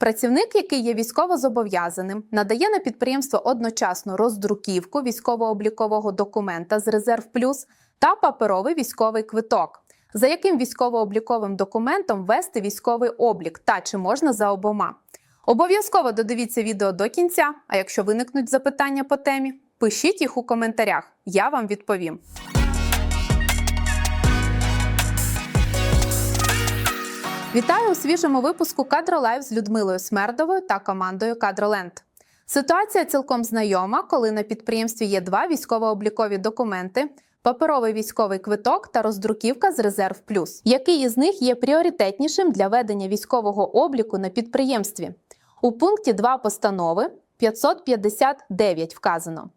Працівник, який є військовозобов'язаним, надає на підприємство одночасно роздруківку військово-облікового документа з резерв плюс та паперовий військовий квиток, за яким військово-обліковим документом вести військовий облік та чи можна за обома. Обов'язково додивіться відео до кінця. А якщо виникнуть запитання по темі, пишіть їх у коментарях. Я вам відповім. Вітаю у свіжому випуску Кадролайв з Людмилою Смердовою та командою Кадроленд. Ситуація цілком знайома, коли на підприємстві є два військово-облікові документи: паперовий військовий квиток та роздруківка з резерв плюс. Який із них є пріоритетнішим для ведення військового обліку на підприємстві? У пункті 2 постанови 559 вказано.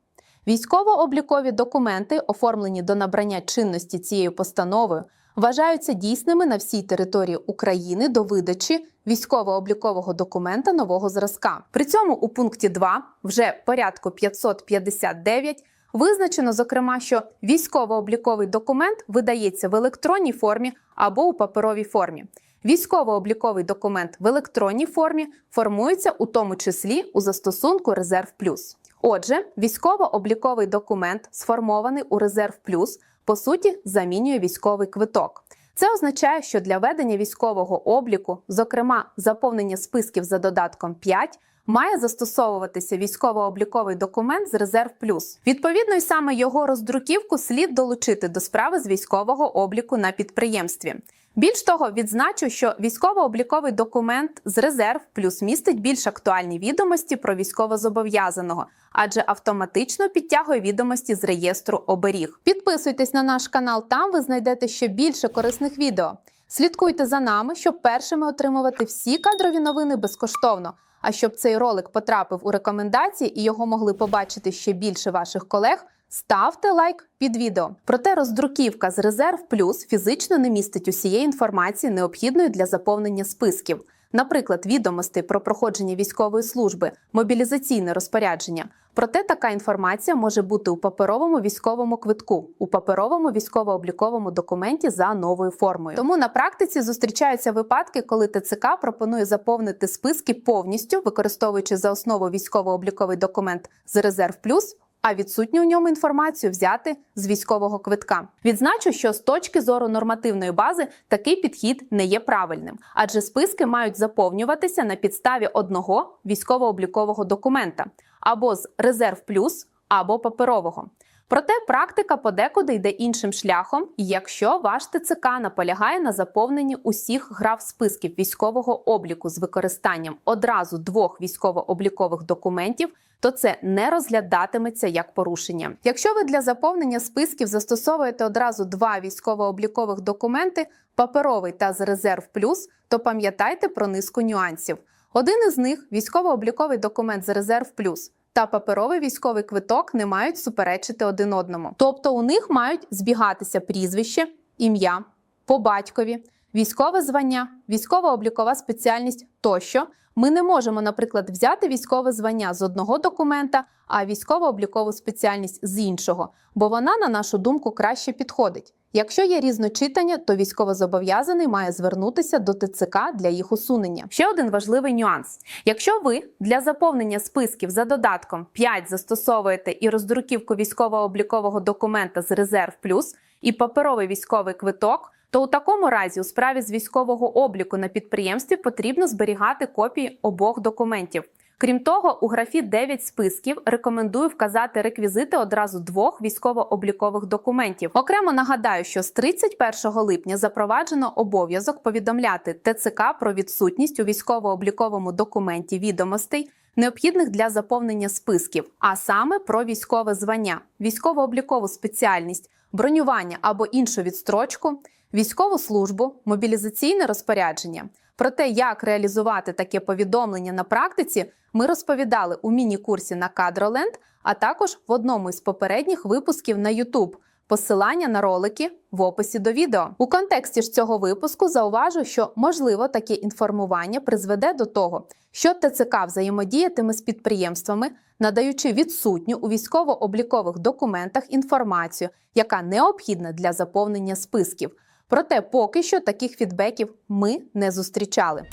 Військово-облікові документи, оформлені до набрання чинності цією постановою, вважаються дійсними на всій території України до видачі військово-облікового документа нового зразка. При цьому у пункті 2 вже порядку 559 визначено, зокрема, що військово-обліковий документ видається в електронній формі або у паперовій формі. Військово-обліковий документ в електронній формі формується у тому числі у застосунку Резерв Плюс. Отже, військово-обліковий документ, сформований у Резерв Плюс, по суті, замінює військовий квиток. Це означає, що для ведення військового обліку, зокрема заповнення списків за додатком 5, має застосовуватися військово-обліковий документ з резерв плюс. Відповідно, й саме його роздруківку слід долучити до справи з військового обліку на підприємстві. Більш того, відзначу, що військово-обліковий документ з резерв плюс містить більш актуальні відомості про військовозобов'язаного, адже автоматично підтягує відомості з реєстру оберіг. Підписуйтесь на наш канал, там ви знайдете ще більше корисних відео. Слідкуйте за нами, щоб першими отримувати всі кадрові новини безкоштовно. А щоб цей ролик потрапив у рекомендації і його могли побачити ще більше ваших колег. Ставте лайк під відео. Проте роздруківка з резерв плюс фізично не містить усієї інформації, необхідної для заповнення списків, наприклад, відомостей про проходження військової служби, мобілізаційне розпорядження. Проте така інформація може бути у паперовому військовому квитку, у паперовому військово-обліковому документі за новою формою. Тому на практиці зустрічаються випадки, коли ТЦК пропонує заповнити списки повністю, використовуючи за основу військово-обліковий документ з резерв плюс а відсутню у ньому інформацію взяти з військового квитка. Відзначу, що з точки зору нормативної бази такий підхід не є правильним, адже списки мають заповнюватися на підставі одного військово-облікового документа або з резерв плюс, або паперового. Проте практика подекуди йде іншим шляхом, якщо ваш ТЦК наполягає на заповненні усіх граф списків військового обліку з використанням одразу двох військово-облікових документів, то це не розглядатиметься як порушення. Якщо ви для заповнення списків застосовуєте одразу два військово-облікових документи паперовий та з резерв плюс, то пам'ятайте про низку нюансів. Один із них військово-обліковий документ з резерв плюс та паперовий військовий квиток не мають суперечити один одному. Тобто у них мають збігатися прізвище, ім'я, по батькові, військове звання, військово-облікова спеціальність тощо. Ми не можемо, наприклад, взяти військове звання з одного документа, а військово-облікову спеціальність з іншого, бо вона, на нашу думку, краще підходить. Якщо є різночитання, то військовозобов'язаний має звернутися до ТЦК для їх усунення. Ще один важливий нюанс: якщо ви для заповнення списків за додатком 5 застосовуєте і роздруківку військово-облікового документа з резерв плюс і паперовий військовий квиток. То у такому разі у справі з військового обліку на підприємстві потрібно зберігати копії обох документів. Крім того, у графі 9 списків рекомендую вказати реквізити одразу двох військово-облікових документів. Окремо нагадаю, що з 31 липня запроваджено обов'язок повідомляти ТЦК про відсутність у військово-обліковому документі відомостей. Необхідних для заповнення списків, а саме про військове звання, військово-облікову спеціальність, бронювання або іншу відстрочку, військову службу, мобілізаційне розпорядження. Про те, як реалізувати таке повідомлення на практиці, ми розповідали у міні-курсі на Кадроленд, а також в одному із попередніх випусків на YouTube. Посилання на ролики в описі до відео. У контексті ж цього випуску зауважу, що можливо таке інформування призведе до того, що ТЦК взаємодіятиме з підприємствами, надаючи відсутню у військово-облікових документах інформацію, яка необхідна для заповнення списків. Проте поки що таких фідбеків ми не зустрічали.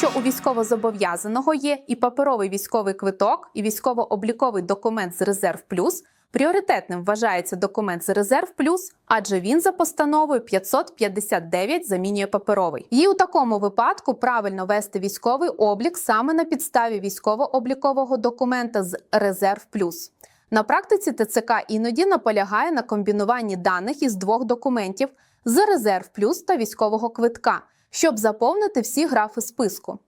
Якщо у військовозобов'язаного є і паперовий військовий квиток, і військово-обліковий документ з резерв плюс, пріоритетним вважається документ з резерв плюс, адже він за постановою 559 замінює паперовий. І у такому випадку правильно вести військовий облік саме на підставі військово-облікового документа з резерв плюс. На практиці ТЦК іноді наполягає на комбінуванні даних із двох документів з резерв плюс та військового квитка, щоб заповнити всі графи списку.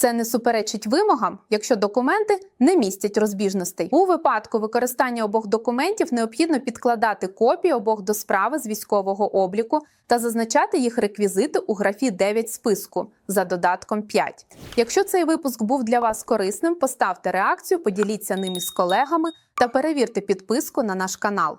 Це не суперечить вимогам, якщо документи не містять розбіжностей. У випадку використання обох документів необхідно підкладати копії обох до справи з військового обліку та зазначати їх реквізити у графі 9 списку за додатком 5. Якщо цей випуск був для вас корисним, поставте реакцію, поділіться ним із колегами та перевірте підписку на наш канал.